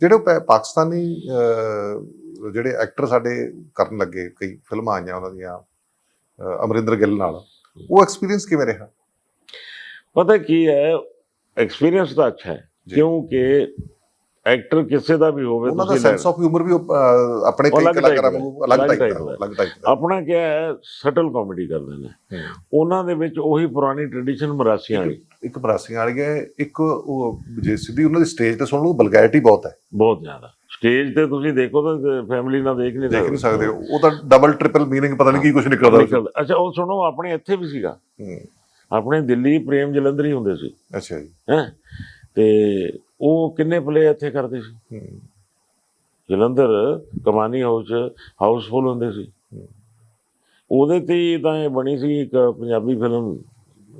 ਜਿਹੜੇ ਪਾਕਿਸਤਾਨੀ ਜਿਹੜੇ ਐਕਟਰ ਸਾਡੇ ਕਰਨ ਲੱਗੇ ਕਈ ਫਿਲਮਾਂ ਆਈਆਂ ਉਹਨਾਂ ਦੀਆਂ ਅਮਰਿੰਦਰ ਗਿੱਲ ਨਾਲ ਉਹ ਐਕਸਪੀਰੀਅੰਸ ਕਿਵੇਂ ਰਿਹਾ ਪਤਾ ਕੀ ਹੈ ਐਕਸਪੀਰੀਅੰਸ ਤਾਂ ਅੱਛਾ ਹੈ। ਕਿਉਂਕਿ ਐਕਟਰ ਕਿਸੇ ਦਾ ਵੀ ਹੋਵੇ ਉਹਨਾਂ ਦਾ ਸੈਂਸ ਆਫ ਹਿਊਮਰ ਵੀ ਆਪਣੇ ਕਈ ਕਲਾਕਾਰਾਂ ਵਾਂਗੂ ਅਲੱਗ ਟਾਈਪ ਦਾ। ਅਲੱਗ ਟਾਈਪ ਦਾ ਆਪਣਾ ਕੀ ਹੈ ਸਟਲ ਕਾਮੇਡੀ ਕਰਦੇ ਨੇ। ਉਹਨਾਂ ਦੇ ਵਿੱਚ ਉਹੀ ਪੁਰਾਣੀ ਟ੍ਰੈਡੀਸ਼ਨ ਮਰਾਸੀਆਂ ਵਾਲੀ। ਇੱਕ ਬਰਾਸੀਆਂ ਵਾਲੀ ਹੈ ਇੱਕ ਉਹ ਜੇ ਸਿੱਧੀ ਉਹਨਾਂ ਦੀ ਸਟੇਜ ਤੇ ਸੁਣ ਲਓ ਬਲਗੈਰਿਟੀ ਬਹੁਤ ਹੈ। ਬਹੁਤ ਜ਼ਿਆਦਾ। ਸਟੇਜ ਤੇ ਤੁਸੀਂ ਦੇਖੋ ਤਾਂ ਫੈਮਿਲੀ ਨਾਲ ਦੇਖ ਨਹੀਂ ਦੇਖ ਨਹੀਂ ਸਕਦੇ। ਉਹ ਤਾਂ ਡਬਲ ਟ੍ਰਿਪਲ ਮੀਨਿੰਗ ਪਤਾ ਨਹੀਂ ਕੀ ਕੁਝ ਨਿਕਲਦਾ। ਅੱਛਾ ਉਹ ਸੁਣੋ ਆਪਣੇ ਇੱਥੇ ਵੀ ਸੀਗਾ। ਆਪਣੇ ਦਿੱਲੀ ਪ੍ਰੇਮ ਜਲੰਧਰੀ ਹੁੰਦੇ ਸੀ। ਅੱਛਾ ਜੀ। ਹੈ? ਤੇ ਉਹ ਕਿੰਨੇ ਪਲੇ ਇੱਥੇ ਕਰਦੇ ਸੀ? ਜਲੰਧਰ ਕਮਾਨੀ ਹਾਊਸ ਹਾਊਸਫੁੱਲ ਹੁੰਦੇ ਸੀ। ਉਹਦੇ ਤੇ ਤਾਂ ਇਹ ਬਣੀ ਸੀ ਇੱਕ ਪੰਜਾਬੀ ਫਿਲਮ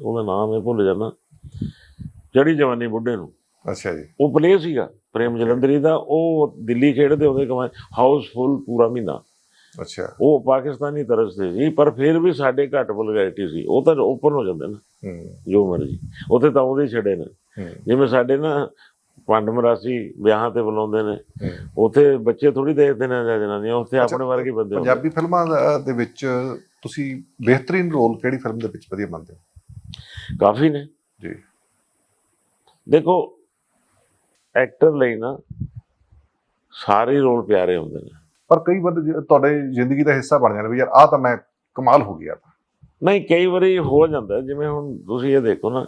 ਉਹਦਾ ਨਾਮ ਹੈ ਭੁੱਲ ਜਾਣਾ ਚੜੀ ਜਵਾਨੀ ਬੁੱਢੇ ਨੂੰ। ਅੱਛਾ ਜੀ। ਉਹ ਪਲੇ ਸੀਗਾ ਪ੍ਰੇਮ ਜਲੰਧਰੀ ਦਾ। ਉਹ ਦਿੱਲੀ ਖੇਡਦੇ ਹੁੰਦੇ ਕਮਾ ਹਾਊਸਫੁੱਲ ਪੂਰਾ ਮਹੀਨਾ। ਅੱਛਾ। ਉਹ ਪਾਕਿਸਤਾਨੀ ਤਰਸ ਤੇ ਸੀ ਪਰ ਫਿਰ ਵੀ ਸਾਡੇ ਘੱਟ ਵਲਗੈਰਿਟੀ ਸੀ। ਉਹ ਤਾਂ ਓਪਨ ਹੋ ਜਾਂਦੇ ਨਾ ਜੋ ਮਰਜ਼ੀ। ਉੱਥੇ ਤਾਂ ਉਹਦੇ ਛੜੇ ਨੇ। ਜਿਵੇਂ ਸਾਡੇ ਨਾ ਪੰਡ ਮਰਾਸੀ ਵਿਆਹਾਂ ਤੇ ਬੁਲਾਉਂਦੇ ਨੇ। ਉੱਥੇ ਬੱਚੇ ਥੋੜੀ ਦੇਖਦੇ ਨੇ ਜਾਂ ਜਨਾਨੀਆਂ ਉੱਥੇ ਆਪਣੇ ਵਰਗੇ ਬੰਦੇ ਪੰਜਾਬੀ ਫਿਲਮਾਂ ਦਾ- ਵਿੱਚ ਤੁਸੀਂ ਬਿਹਤਰੀਨ ਰੋਲ ਕਿਹੜੀ ਫਿਲਮ ਦੇ ਵਿੱਚ ਵਧੀਆ ਮੰਨਦੇ ਹੋ? ਕਾਫੀ ਨੇ। ਜੀ। ਦੇਖੋ ਐਕਟਰ ਲਈ ਨਾ ਸਾਰੇ ਰੋਲ ਪਿਆਰੇ ਹੁੰਦੇ ਨੇ। ਪਰ ਕਈ ਜ- ਤੁਹਾਡੇ ਜ਼ਿੰਦਗੀ ਦਾ ਹਿੱਸਾ ਬਣ ਜਾਂਦੇ ਵੀ ਯਾਰ ਆਹ ਤਾਂ ਮੈਂ ਕਮਾਲ ਹੋ ਗਿਆ ਨਹੀਂ ਕਈ ਵਾਰੀ ਹੋ ਜਾਂਦਾ। ਜਿਵੇਂ ਹੁਣ ਤੁਸੀਂ ਇਹ ਦੇਖੋ ਨਾ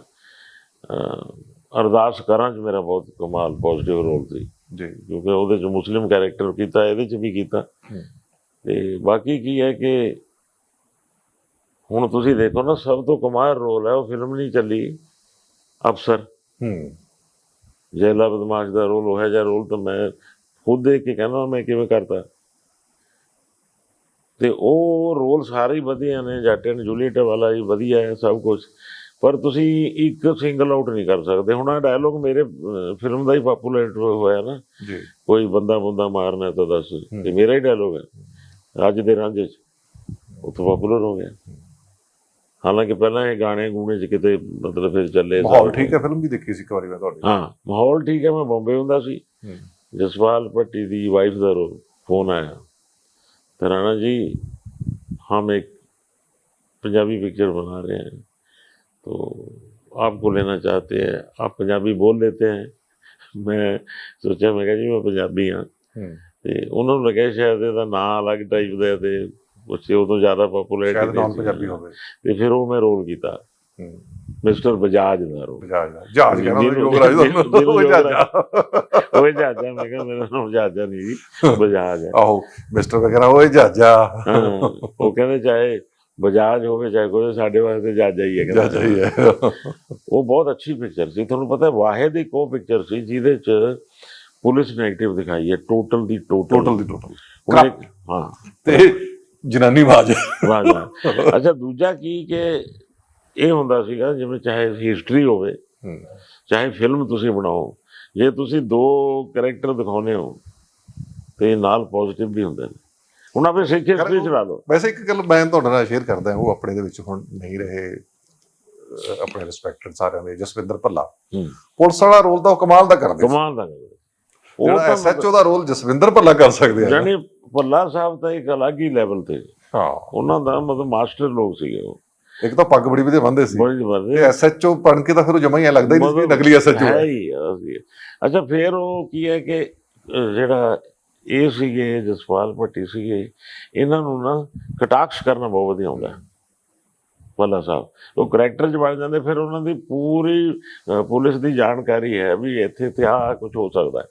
ਅਰਦਾਸ ਕਰਾਂ ਚ ਮੇਰਾ ਬਹੁਤ ਕਮਾਲ ਪੋਜ਼ਿਟਿਵ ਰੋਲ ਸੀ। ਜੀ। ਕਿਉਂਕਿ ਉਹਦੇ ਚ ਮੁਸਲਿਮ ਕੈਰੈਕਟਰ ਕੀਤਾ ਇਹਦੇ ਚ ਵੀ ਕੀਤਾ। ਤੇ ਬਾਕੀ ਕੀ ਹੈ ਕਿ ਹੁਣ ਤੁਸੀਂ ਦੇਖੋ ਨਾ ਸਭ ਤੋਂ ਕਮਾਲ ਰੋਲ ਹੈ ਉਹ ਫਿਲਮ ਨਹੀਂ ਚੱਲੀ। ਅਫਸਰ। ਹੂੰ। ਜੈਲਾ ਬਦਮਾਸ਼ ਦਾ ਰੋਲ ਉਹ ਜਿਹਾ ਰੋਲ ਤਾਂ ਮੈਂ ਖੁਦ ਦੇਖ ਕੇ ਕਹਿੰਦਾ ਮੈਂ ਕਿਵੇਂ ਕਰਤਾ। ਤੇ ਉਹ ਰੋਲ ਸਾਰੇ ਹੀ ਵਧੀਆ ਨੇ ਜੱਟ ਐਂਡ ਜੂਲੀਅਟ ਵਾਲਾ ਹੀ ਵਧੀਆ ਹੈ ਸਭ ਕੁਝ ਪਰ ਤੁਸੀਂ ਇੱਕ ਸਿੰਗਲ ਆਊਟ ਨਹੀਂ ਕਰ ਸਕਦੇ। ਹੁਣ ਆ ਡਾਇਲੋਗ ਮੇਰੇ ਫਿਲਮ ਦਾ ਹੀ ਪਪੂਲਰ ਹੋਇਆ ਨਾ। ਜੀ। ਕੋਈ ਬੰਦਾ ਬੰਦਾ ਮਾਰਨਾ ਤਾਂ ਦੱਸ ਇਹ ਮੇਰਾ ਹੀ ਡਾਇਲੋਗ ਹੈ। ਅੱਜ ਦੇ ਰਾਂਝੇ ਚ। ਉਹ ਤਾਂ ਪਪੂਲਰ ਹੋ ਗਿਆ। ਹਾਲਾਂਕਿ ਪਹਿਲਾਂ ਇਹ ਗਾਣੇ ਗੂਣੇ ਚ ਕਿਤੇ ਮਤਲਬ ਫਿਰ ਚੱਲੇ ਮਾਹੌਲ ਠੀਕ ਹੈ ਫਿਲਮ ਵੀ ਦੇਖੀ ਸੀ ਇੱਕ ਵਾਰੀ ਮੈਂ ਤੁਹਾਡੀ। ਹਾਂ ਮਾਹੌਲ ਠੀਕ ਹੈ ਮੈਂ ਬੰਬੇ ਹੁੰਦਾ ਸੀ। ਜਸਵਾਲ ਪੱਟੀ ਦੀ ਵਾਈਫ ਦਾ ਰੋ ਫੋਨ ਆਇਆ। ਤਰਾਣਾ ਜੀ ਹਮ ਇੱਕ ਪੰਜਾਬੀ ਪਿਕਚਰ ਬਣਾ ਰਹੇ ਹਾਂ। तो आपको लेना चाहते हैं आप पंजाबी बोल लेते हैं मैं सोचा मैं कहा जी मैं पंजाबी हाँ ਹੂੰ ਤੇ ਉਹਨਾਂ ਨੂੰ ਲੱਗਿਆ ਸ਼ਾਇਦ ਇਹਦਾ ਨਾਂ ਅਲੱਗ ਟਾਈਪ ਦਾ ਹੈ ਤੇ ਉੱਚੇ ਉਹ ਤੋਂ ਜ਼ਿਆਦਾ ਸ਼ਾਇਦ ਪਪੂਲੈਰਿਟੀ ਨਾਨ ਪੰਜਾਬੀ ਹੋਵੇ ਤੇ ਫਿਰ ਉਹ ਮੈਂ ਰੋਲ ਕੀਤਾ ਹੂੰ ਮਿਸਟਰ ਬਜਾਜ ਦਾ ਰੋਲ ਜਹਾਜ਼ ਜਹਾਜ਼ ਕਹਿੰਦਾ ਜਿਹਨੂੰ- ਯੋਗਰਾਜ ਜਿਹਨੂੰ- ਦਾ ਉਹ ਜਿਹਨੂੰ ਜਹਾਜ਼ ਉਹ ਜਹਾਜ਼ਾ ਮੈਂ ਕਿਹਾ ਮੇਰਾ ਨਾਮ ਜਹਾਜ਼ਾ ਨਹੀਂ ਜੀ ਬਜਾਜ ਹੈ ਆਹੋ ਮਿਸਟਰ ਵਗੈਰਾ ਉਹ ਜਹਾਜ਼ਾ ਹਾਂ, ਉਹ ਕਹਿੰਦੇ ਚਾਹੇ ਬਜਾਜ ਹੋਵੇ ਚਾਹੇ ਕੋਈ ਸਾਡੇ ਵਾਸਤੇ ਜਾਜਾ ਹੀ ਹੈ ਕਹਿੰਦਾ। ਜਹਾਜ਼ਾ ਹੀ ਹੈ। ਉਹ ਬਹੁਤ ਅੱਛੀ ਪਿਕਚਰ ਸੀ। ਤੁਹਾਨੂੰ ਪਤਾ ਹੈ ਵਾਹਿਦ ਇੱਕ ਉਹ ਪਿਕਚਰ ਸੀ ਜਿਹਦੇ ਚ ਪੁਲਿਸ ਨੈਗੇਟਿਵ ਦਿਖਾਈ ਹੈ ਟੋਟਲ ਦੀ ਟੋਟਲ ਟੋਟਲ ਦੀ ਟੋਟਲ ਹਾਂ। ਤੇ ਜਨਾਨੀ ਵਾਹ ਵਾਹ। ਅੱਛਾ ਦੂਜਾ ਕੀ ਕਿ ਇਹ ਹੁੰਦਾ ਸੀਗਾ ਜਿਵੇਂ ਚਾਹੇ ਹਿਸਟਰੀ ਹੋਵੇ ਚਾਹੇ ਫਿਲਮ ਤੁਸੀਂ ਬਣਾਓ ਜੇ ਤੁਸੀਂ ਦੋ ਕੈਰੈਕਟਰ ਦਿਖਾਉਨੇ ਹੋ ਤੇ ਨਾਲ ਪੋਜ਼ਿਟਿਵ ਵੀ ਹੁੰਦੇ ਨੇ। ਹੁਣ ਆਪੇ ਸਿੱਖ ਹਿਸਟਰੀ ਚਲਾ ਲਓ। ਵੈਸੇ ਇੱਕ ਗੱਲ ਮੈਂ ਤੁਹਾਡੇ ਨਾਲ ਸ਼ੇਅਰ ਕਰਦਾ ਹਾਂ ਉਹ ਆਪਣੇ ਦੇ ਵਿੱਚ ਹੁਣ ਨਹੀਂ ਰਹੇ ਆਪਣੇ ਰਿਸਪੈਕਟਡ ਸਾਰਿਆਂ ਦੇ ਜਸਵਿੰਦਰ ਭੱਲਾ। ਪੁਲਿਸ ਵਾਲਾ ਰੋਲ ਤਾਂ ਉਹ ਕਮਾਲ ਦਾ ਕਰਦੇ ਕਮਾਲ ਦਾ ਹੈ। ਉਹ ਤਾਂ ਐਸਐਚਓ ਦਾ ਰੋਲ ਜਸਵਿੰਦਰ ਭੱਲਾ ਕਰ ਸਕਦੇ ਆ। ਜਾਨੀ ਭੱਲਾ ਸਾਹਿਬ ਤਾਂ ਇੱਕ ਅਲੱਗ ਹੀ ਲੈਵਲ ਤੇ। ਹਾਂ। ਉਹਨਾਂ ਦਾ ਮਤਲਬ ਮਾਸਟਰ ਲੋਕ ਸੀਗੇ ਉਹ। ਇੱਕ ਤਾਂ ਪੱਗ ਬੜੀ ਵਧੀਆ ਬੰਦੇ ਸੀ। ਬੜੀ ਤੇ ਜ਼ਬਰਦਸਤ ਐਸਐਚਓ ਬਣ ਕੇ ਤਾਂ ਫਿਰ ਉਹ ਜਮਾ ਹੀ ਲੱਗਦਾ ਹੀ ਨਹੀਂ ਨਕਲੀ ਐਸਐਚਓ ਹੈ। ਅੱਛਾ ਫਿਰ ਉਹ ਕੀ ਹੈ ਕਿ ਜਿਹੜਾ ਇਹ ਸੀਗੇ ਜਸਪਾਲ ਭੱਟੀ ਸੀਗੇ ਇਹਨਾਂ ਨੂੰ ਨਾ ਕਟਾਕਸ਼ ਕਰਨਾ ਬਹੁਤ ਵਧੀਆ ਹੁੰਦਾ ਭੱਲਾ ਸਾਹਿਬ ਉਹ ਕਰੈਕਟਰ ਚ ਬਣ ਜਾਂਦੇ ਫਿਰ ਉਹਨਾਂ ਦੀ ਪੂਰੀ ਪੁਲਿਸ ਦੀ ਜਾਣਕਾਰੀ ਹੈ ਵੀ ਇੱਥੇ ਤੇ ਆ ਕੁਝ ਹੋ ਸਕਦਾ।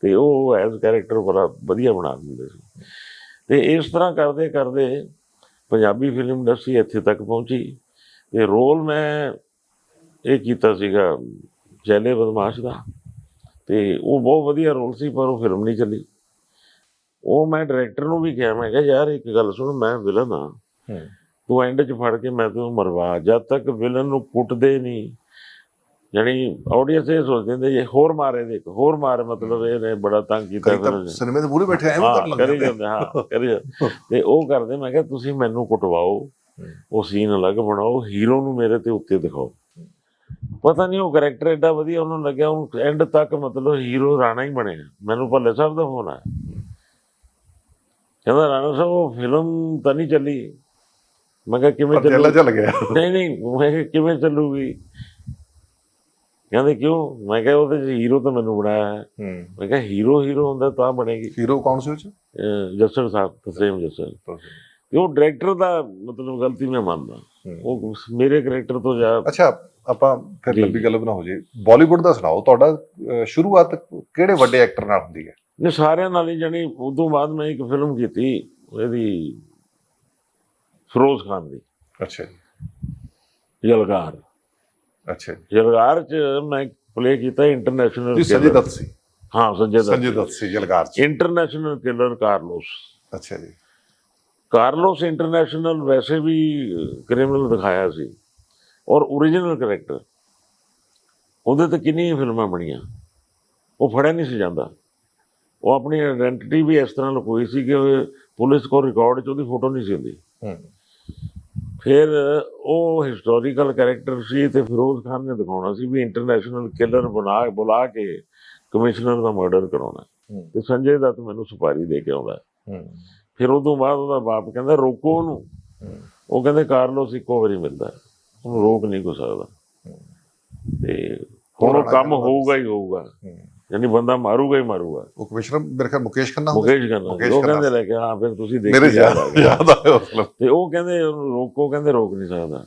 ਤੇ ਉਹ ਐਜ਼ ਕੈਰੈਕਟਰ ਬੜਾ ਵਧੀਆ ਬਣਾ ਦਿੰਦੇ ਸੀ। ਤੇ ਇਸ ਤਰ੍ਹਾਂ ਕਰਦੇ ਕਰਦੇ ਪੰਜਾਬੀ ਫਿਲਮ ਇੰਡਸਟਰੀ ਇੱਥੇ ਤੱਕ ਪਹੁੰਚੀ। ਤੇ ਰੋਲ ਮੈਂ ਇਹ ਕੀਤਾ ਸੀਗਾ ਜੈਲੇ ਬਦਮਾਸ਼ ਦਾ। ਤੇ ਉਹ ਬਹੁਤ ਵਧੀਆ ਰੋਲ ਸੀ ਪਰ ਉਹ ਫਿਲਮ ਨਹੀਂ ਚੱਲੀ। ਉਹ ਮੈਂ ਡਾਇਰੈਕਟਰ ਨੂੰ ਵੀ ਕਿਹਾ ਮੈਂ ਕਿਹਾ ਯਾਰ ਇੱਕ ਗੱਲ ਸੁਣ ਮੈਂ ਵਿਲਨ ਆ ਤੂੰ ਐਂਡ 'ਚ ਫੜ ਕੇ ਮੈਂ ਤੈਨੂੰ ਮਰਵਾ। ਜਦ ਤੱਕ ਵਿਲਨ ਨੂੰ ਕੁੱਟਦੇ ਨਹੀਂ ਜਾਣੀ ਆਡੀਅנס ਇਹ ਸੋਚਦੇ ਨੇ ਜੇ ਹੋਰ ਮਾਰੇ ਦੇਖ ਹੋਰ ਮਾਰ। ਮਤਲਬ ਇਹਨੇ ਬੜਾ ਤੰਗ ਕੀਤਾ ਫਿਰ ਸਿਨੇਮੇ ਦੇ ਮੂਹਰੇ ਬੈਠੇ ਐਵੇਂ ਕਰੀ ਜਾਂਦੇ ਜਾਂਦੇ ਹਾਂ ਕਰੀ। ਤੇ ਉਹ ਕਰਦੇ ਮੈਂ ਕਿਹਾ ਤੁਸੀਂ ਮੈਨੂੰ ਕੁਟਵਾਓ ਉਹ ਸੀਨ ਅਲੱਗ ਬਣਾਓ ਹੀਰੋ ਨੂੰ ਮੇਰੇ ਤੇ ਉੱਤੇ ਦਿਖਾਓ। ਪਤਾ ਨਹੀਂ ਉਹ ਕੈਰੈਕਟਰ ਐਡਾ ਵਧੀਆ ਉਹਨੂੰ ਲੱਗਿਆ ਉਹ ਐਂਡ ਤੱਕ ਮਤਲਬ ਹੀਰੋ ਰਾਣਾ ਹੀ ਬਣਿਆ। ਮੈਨੂੰ ਭੱਲੇ ਸਾਹਿਬ ਦਾ ਫੋਨ ਆਇਆ। ਕਹਿੰਦਾ ਰਾਣਾ ਸਾਹਿਬ ਉਹ ਫਿਲਮ ਤਾਂ ਨਹੀਂ ਚੱਲੀ। ਮੈਂ ਕਿਹਾ ਕਿਵੇਂ ਚੱਲੂ ਚੱਲ ਗਿਆ ਨਹੀਂ ਨਹੀਂ ਮੈਂ ਕਿਹਾ ਕਿਵੇਂ ਚੱਲੂਗੀ? ਕਹਿੰਦੇ ਕਿਉਂ? ਮੈਂ ਕਿਹਾ ਉਹਦੇ ਚ ਹੀਰੋ ਤਾਂ ਮੈਨੂੰ ਬਣਾਇਆ ਹੈ। ਮੈਂ ਕਿਹਾ ਹੀਰੋ ਹੀਰੋ ਹੁੰਦਾ ਤਾਂ ਬਣੇਗੀ। ਹੀਰੋ ਕੌਣ ਸੀ ਉਹ ਚ? ਜੱਸਰ ਸਾਹਿਬ ਤਸਲੀਮ ਜੱਸਰ ਉਹ ਡਾਇਰੈਕਟਰ ਦਾ ਮਤਲਬ ਗਲਤੀ ਮੈਂ ਮੰਨਦਾ। ਉਹ ਮੇਰੇ ਕੈਰੈਕਟਰ ਤੋਂ ਜਾ ਅੱਛਾ ਆਪਾਂ ਫਿਰ। ਲੰਬੀ ਗੱਲ ਬਣਾ ਹੋ ਜੇ। ਬਾਲੀਵੁੱਡ ਦਾ ਸੁਣਾਓ ਤੁਹਾਡਾ ਸ਼ੁਰੂਆਤ ਕਿਹੜੇ ਵੱਡੇ ਐਕਟਰ ਨਾਲ ਹੁੰਦੀ ਹੈ? ਨੇ ਸਾਰਿਆਂ ਨਾਲ ਹੀ ਜਾਣੀ ਉਦੋਂ ਬਾਅਦ ਮੈਂ ਇੱਕ ਫਿਲਮ ਕੀਤੀ ਇਹਦੀ ਫਿਰੋਜ਼ ਖਾਨ ਦੀ। ਅੱਛਾ ਜੀ। ਯਲਗਾਰ ਅੱਛਾ ਜੀ। ਯਲਗਾਰ ਚ ਮੈਂ ਪਲੇ ਕੀਤਾ ਇੰਟਰਨੈਸ਼ਨਲ ਜੀ ਸੰਜੇ ਦੱਤ ਸੀ? ਹਾਂ ਸੰਜੇ ਸੰਜੇ ਦੱਤ ਦੱਤ ਸੀ ਜਲਗਾਰ ਚ। International killer Carlos. ਅੱਛਾ ਜੀ। ਕਾਰਲੋਸ ਇੰਟਰਨੈਸ਼ਨਲ ਵੈਸੇ ਵੀ ਕ੍ਰਿਮੀਨਲ ਦਿਖਾਇਆ ਸੀ। ਔਰ origignal ਕੈਰੈਕਟਰ ਉਹਦੇ ਤੇ ਕਿੰਨੀਆਂ ਫਿਲਮਾਂ ਬਣੀਆਂ? ਉਹ ਫੜਿਆ ਨਹੀਂ ਸੀ ਜਾਂਦਾ। ਉਹ ਆਪਣੀ ਆਇਡੈਂਟੀਟੀ ਵੀ ਇਸ ਤਰ੍ਹਾਂ ਲੁਕੋਈ ਸੀ ਕਿ ਪੁਲਿਸ ਕੋਲ ਰਿਕਾਰਡ 'ਚ ਉਹਦੀ ਫੋਟੋ ਨਹੀਂ ਸੀ ਹੁੰਦੀ। ਫਿਰ ਉਹ ਹਿਸਟੋਰੀਕਲ ਕੈਰੈਕਟਰ ਸੀ ਤੇ ਫਿਰੋਜ਼ ਖਾਨ ਨੇ ਦਿਖਾਉਣਾ ਸੀ ਵੀ ਇੰਟਰਨੈਸ਼ਨਲ ਕਿਲਰ ਬਣਾ ਬੁਲਾ ਕੇ ਕਮਿਸ਼ਨਰ ਦਾ ਮਰਡਰ ਕਰਾਉਣਾ। ਤੇ ਸੰਜੇ ਦੱਤ ਮੈਨੂੰ ਸੁਪਾਰੀ ਦੇ ਕੇ ਆਉਂਦਾ। ਫਿਰ ਉਦੋਂ ਬਾਅਦ ਉਹਦਾ ਬਾਪ ਕਹਿੰਦਾ ਰੋਕੋ ਉਹਨੂੰ। ਉਹ ਕਹਿੰਦੇ ਕਾਰਲੋਸ ਇੱਕੋ ਵਾਰੀ ਮਿਲਦਾ। ਉਹਨੂੰ ਰੋਕ ਨਹੀਂ ਕੋ ਸਕਦਾ। ਤੇ ਹੁਣ ਕੰਮ ਹੋਊਗਾ ਹੀ ਹੋਊਗਾ। ਯਾਨੀ ਬੰਦਾ ਮਾਰੂਗਾ ਹੀ ਮਾਰੂਗਾ। ਉਹ ਕਮਿਸ਼ਨਰ ਮੇਰੇ ਖਿਆਲ ਮੁਕੇਸ਼ ਖੰਨਾ ਮੁਕੇਸ਼ ਮੁਕੇਸ਼ ਉਹ ਖੰਨਾ। ਕਹਿੰਦੇ ਲੈ ਕੇ ਹਾਂ ਫਿਰ ਤੁਸੀਂ ਮੇਰੇ ਦੇਖੀ ਜਾਓਗੇ ਯਾਦ ਆਇਆ film। ਤੇ ਉਹ ਕਹਿੰਦੇ ਰੋਕੋ ਕਹਿੰਦੇ ਰੋਕ ਨਹੀਂ ਸਕਦਾ।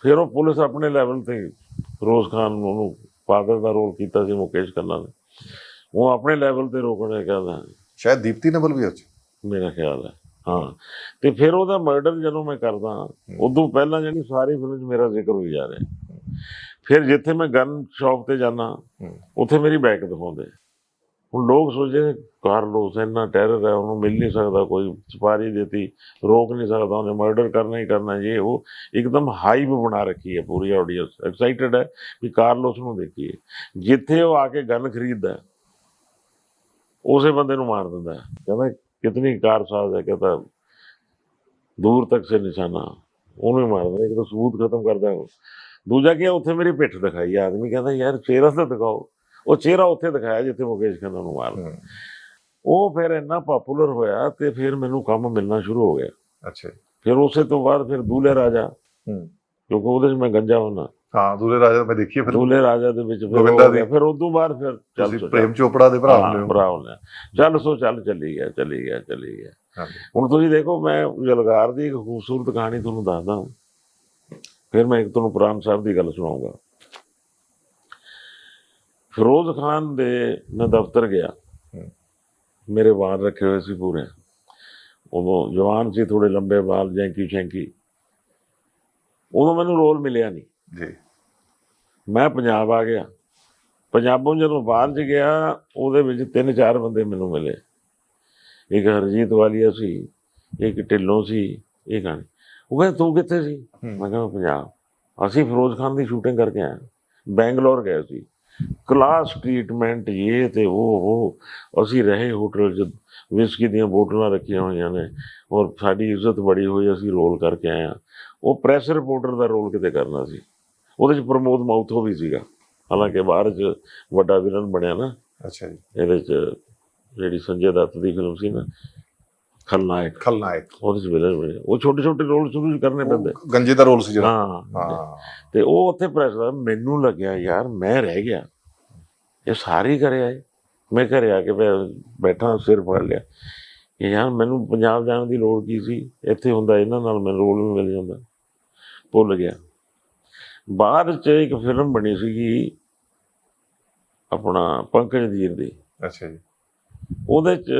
ਫਿਰ ਉਹ ਪੁਲਿਸ ਆਪਣੇ ਲੈਵਲ ਤੇ ਫਿਰੋਜ਼ ਖਾਨ ਨੂੰ ਫਾਦਰ ਦਾ ਰੋਲ ਕੀਤਾ ਸੀ ਮੁਕੇਸ਼ ਖੰਨਾ ਨੇ। ਉਹ ਆਪਣੇ ਲੈਵਲ ਤੇ ਰੋਕਣੇ ਕਹਿੰਦਾ ਸ਼ਾਇਦ ਦੀਪਤੀ ਨਵਲ ਵੀ ਉਹ ਚ ਮੇਰਾ ਖਿਆਲ ਹੈ। ਹਾਂ। ਤੇ ਫਿਰ ਉਹਦਾ ਮਰਡਰ ਜਦੋਂ ਮੈਂ ਕਰਦਾ ਉਦੋਂ ਪਹਿਲਾਂ ਜਿਹੜੀ ਸਾਰੀ ਫਿਲਮ 'ਚ ਮੇਰਾ ਜ਼ਿਕਰ ਹੋਈ ਜਾ ਰਿਹਾ। ਫਿਰ ਜਿੱਥੇ ਮੈਂ ਗਨ ਸ਼ਾਪ ਤੇ ਜਾਣਾ ਹੂੰ। ਉੱਥੇ ਮੇਰੀ ਬੈਕ ਦਿਖਾਉਂਦੇ। ਹੁਣ ਲੋਕ ਸੋਚਦੇ ਕਾਰਲੋਸ ਇੰਨਾ ਟੈਰਰ ਹੈ ਉਹਨੂੰ ਮਿਲ ਨਹੀਂ ਸਕਦਾ ਕੋਈ ਸਪਾਰੀ ਦਿੱਤੀ ਰੋਕ ਨਹੀਂ ਸਕਦਾ ਉਹਨੇ ਮਰਡਰ ਕਰਨਾ ਹੀ ਕਰਨਾ ਜੇ। ਉਹ ਇੱਕਦਮ ਹਾਈਪ ਬਣਾ ਰੱਖੀ ਹੈ ਪੂਰੀ ਆਡੀਅנס ਐਕਸਾਈਟਡ ਹੈ ਵੀ ਕਾਰਲੋਸ ਨੂੰ ਦੇਖੀਏ। ਜਿੱਥੇ ਉਹ ਆ ਕੇ ਗਨ ਖਰੀਦਦਾ ਉਸੇ ਬੰਦੇ ਨੂੰ ਮਾਰ ਦਿੰਦਾ। ਕਹਿੰਦਾ ਕਿਤਨੀ ਕਾਰ ਸਾਜ਼ ਹੈ? ਕਹਿੰਦਾ ਦੂਰ ਤੱਕ ਸੇ ਨਿਸ਼ਾਨਾ। ਉਹਨੂੰ ਮਾਰ ਦਿੰਦਾ। ਇੱਕ ਤਾਂ ਸਬੂਤ ਖਤਮ ਕਰਦਾ ਉਹ। ਦੂਜਾ ਕੀ ਹੈ, ਉੱਥੇ ਮੇਰੀ ਪਿੱਠ ਦਿਖਾਈ ਆਦਮੀ ਕਹਿੰਦਾ ਯਾਰ ਚਿਹਰਾ ਤਾਂ ਦਿਖਾਓ। ਉਹ ਚਿਹਰਾ ਉੱਥੇ ਦਿਖਾਇਆ ਜਿੱਥੇ ਮੁਕੇਸ਼ ਖੰਨਾ ਨੂੰ ਮਾਰਦਾ ਹੂੰ। ਉਹ ਫਿਰ ਇੰਨਾ ਪਪੂਲਰ ਹੋਇਆ ਤੇ ਫਿਰ ਮੈਨੂੰ ਕੰਮ ਮਿਲਣਾ ਸ਼ੁਰੂ ਹੋ ਗਿਆ। ਅੱਛਾ ਫਿਰ ਉਸੇ ਤੋਂ ਬਾਅਦ ਫਿਰ ਦੂਲੇ ਰਾਜਾ। ਹੂੰ। ਕਿਉਂਕਿ ਉਹਦੇ 'ਚ ਮੈਂ ਗੰਜਾ ਹੁੰਦਾ। ਹਾਂ ਦੂਲੇ ਰਾਜਾ ਮੈਂ ਦੇਖੀ ਫਿਰ। ਦੂਲੇ ਰਾਜਾ ਦੇ ਵਿੱਚ ਫਿਰ ਗੋਵਿੰਦਾ ਹੋ। ਦੀ। ਫਿਰ ਉਦੋਂ ਬਾਅਦ ਫਿਰ ਚੱਲ ਪ੍ਰੇਮ ਚੋਪੜਾ ਦੇ ਭਰਾ ਹਾਂ, ਹੁੰਦੇ ਹੋ। ਭਰਾ ਹੁੰਦੇ ਚੱਲ ਸੋ ਚੱਲ ਚੱਲੀ ਗਿਆ ਚੱਲੀ ਗਿਆ ਚੱਲੀ ਗਿਆ। ਹੁਣ ਤੁਸੀਂ ਦੇਖੋ ਮੈਂ ਜਲਗਾਰ ਦੀ ਇੱਕ ਖੂਬਸੂਰਤ ਕਹਾਣੀ ਤੁਹਾਨੂੰ ਦੱਸਦਾ ਫਿਰ ਮੈਂ ਇੱਕ ਤੁਹਾਨੂੰ ਪੁਰਾਣ ਸਾਹਿਬ ਦੀ ਗੱਲ ਸੁਣਾਉਂਗਾ। ਫਿਰੋਜ਼ ਖਾਨ ਦੇ ਮੈਂ ਦਫ਼ਤਰ ਗਿਆ। ਮੇਰੇ ਵਾਲ ਰੱਖੇ ਹੋਏ ਸੀ ਪੂਰੇ। ਉਦੋਂ ਜਵਾਨ ਸੀ ਥੋੜੇ ਲੰਬੇ ਵਾਲ ਜੈਂਕੀ ਸ਼ੈਂਕੀ। ਉਦੋਂ ਮੈਨੂੰ ਰੋਲ ਮਿਲਿਆ ਨਹੀਂ। ਜੀ। ਮੈਂ ਪੰਜਾਬ ਆ ਗਿਆ। ਪੰਜਾਬੋਂ ਜਦੋਂ ਬਾਹਰ ਚ ਗਿਆ ਉਹਦੇ ਵਿੱਚ ਤਿੰਨ ਚਾਰ ਬੰਦੇ ਮੈਨੂੰ ਮਿਲੇ। ਇੱਕ ਹਰਜੀਤ ਵਾਲੀਆ ਸੀ ਇੱਕ ਢਿੱਲੋਂ ਸੀ ਇਹ ਗਾਣੇ ਉਹ ਕਹਿੰਦਾ ਤੂੰ ਕਿੱਥੇ ਸੀ। ਮੈਂ ਕਿਹਾ ਪੰਜਾਬ। ਅਸੀਂ ਫਿਰੋਜ਼ ਖਾਨ ਦੀ ਸ਼ੂਟਿੰਗ ਕਰਕੇ ਆਏ ਬੈਂਗਲੌਰ ਗਏ ਸੀ। ਕਲਾਸ ਟ੍ਰੀਟਮੈਂਟ ਇਹ ਤੇ ਉਹ ਉਹ। ਅਸੀਂ ਰਹੇ ਹੋਟਲ 'ਚ ਵਿਸਕੀ ਦੀਆਂ ਬੋਤਲਾਂ ਰੱਖੀਆਂ ਹੋਈਆਂ ਨੇ। ਔਰ ਸਾਡੀ ਇੱਜ਼ਤ ਬੜੀ ਹੋਈ ਅਸੀਂ ਰੋਲ ਕਰਕੇ ਆਏ ਆ ਉਹ ਪ੍ਰੈਸ ਰਿਪੋਰਟਰ ਦਾ ਰੋਲ ਕਿਤੇ ਕਰਨਾ ਸੀ। ਉਹਦੇ 'ਚ ਪ੍ਰਮੋਦ ਮਾਉਥੋ ਵੀ ਸੀਗਾ। ਹਾਲਾਂਕਿ ਬਾਹਰ 'ਚ ਵੱਡਾ ਵਿਲਨ ਬਣਿਆ ਨਾ। ਅੱਛਾ ਜੀ। ਇਹਦੇ 'ਚ ਜਿਹੜੀ ਸੰਜੇ ਦੱਤ ਦੀ ਫਿਲਮ ਸੀ ਨਾ ਖਲਨਾਇਕ। ਖਲਨਾਇਕ। ਉਹਦੇ 'ਚ ਵਿਲਨ ਉਹ ਛੋਟੇ ਛੋਟੇ ਰੋਲ ਸ਼ੁਰੂ ਕਰਨੇ ਪੈਂਦੇ। ਗੰਜੇ ਦਾ ਰੋਲ ਸੀ ਜਿਹੜਾ। ਹਾਂ। ਤੇ ਉਹ ਉੱਥੇ ਪ੍ਰੈਸ ਦਾ ਮੈਨੂੰ ਲੱਗਿਆ ਯਾਰ ਮੈਂ ਰਹਿ ਗਿਆ। ਇਹ ਸਾਰੇ ਕਰਿਆ ਮੈਂ ਘਰੇ ਆ ਕੇ ਬੈਠਾ ਸਿਰ ਫੜ ਲਿਆ। ਕਿ ਯਾਰ ਮੈਨੂੰ ਪੰਜਾਬ ਜਾਣ ਦੀ ਲੋੜ ਕੀ ਸੀ? ਇੱਥੇ ਹੁੰਦਾ ਇਹਨਾਂ ਨਾਲ ਮੈਨੂੰ ਰੋਲ ਵੀ ਮਿਲ ਜਾਂਦਾ। ਭੁੱਲ ਗਿਆ। ਬਾਅਦ ਚ ਇੱਕ ਫਿਲਮ ਬਣੀ ਸੀਗੀ ਆਪਣਾ ਪੰਕਜ ਦੀਰ ਦੀ। ਅੱਛਾ ਜੀ। ਉਹਦੇ ਚ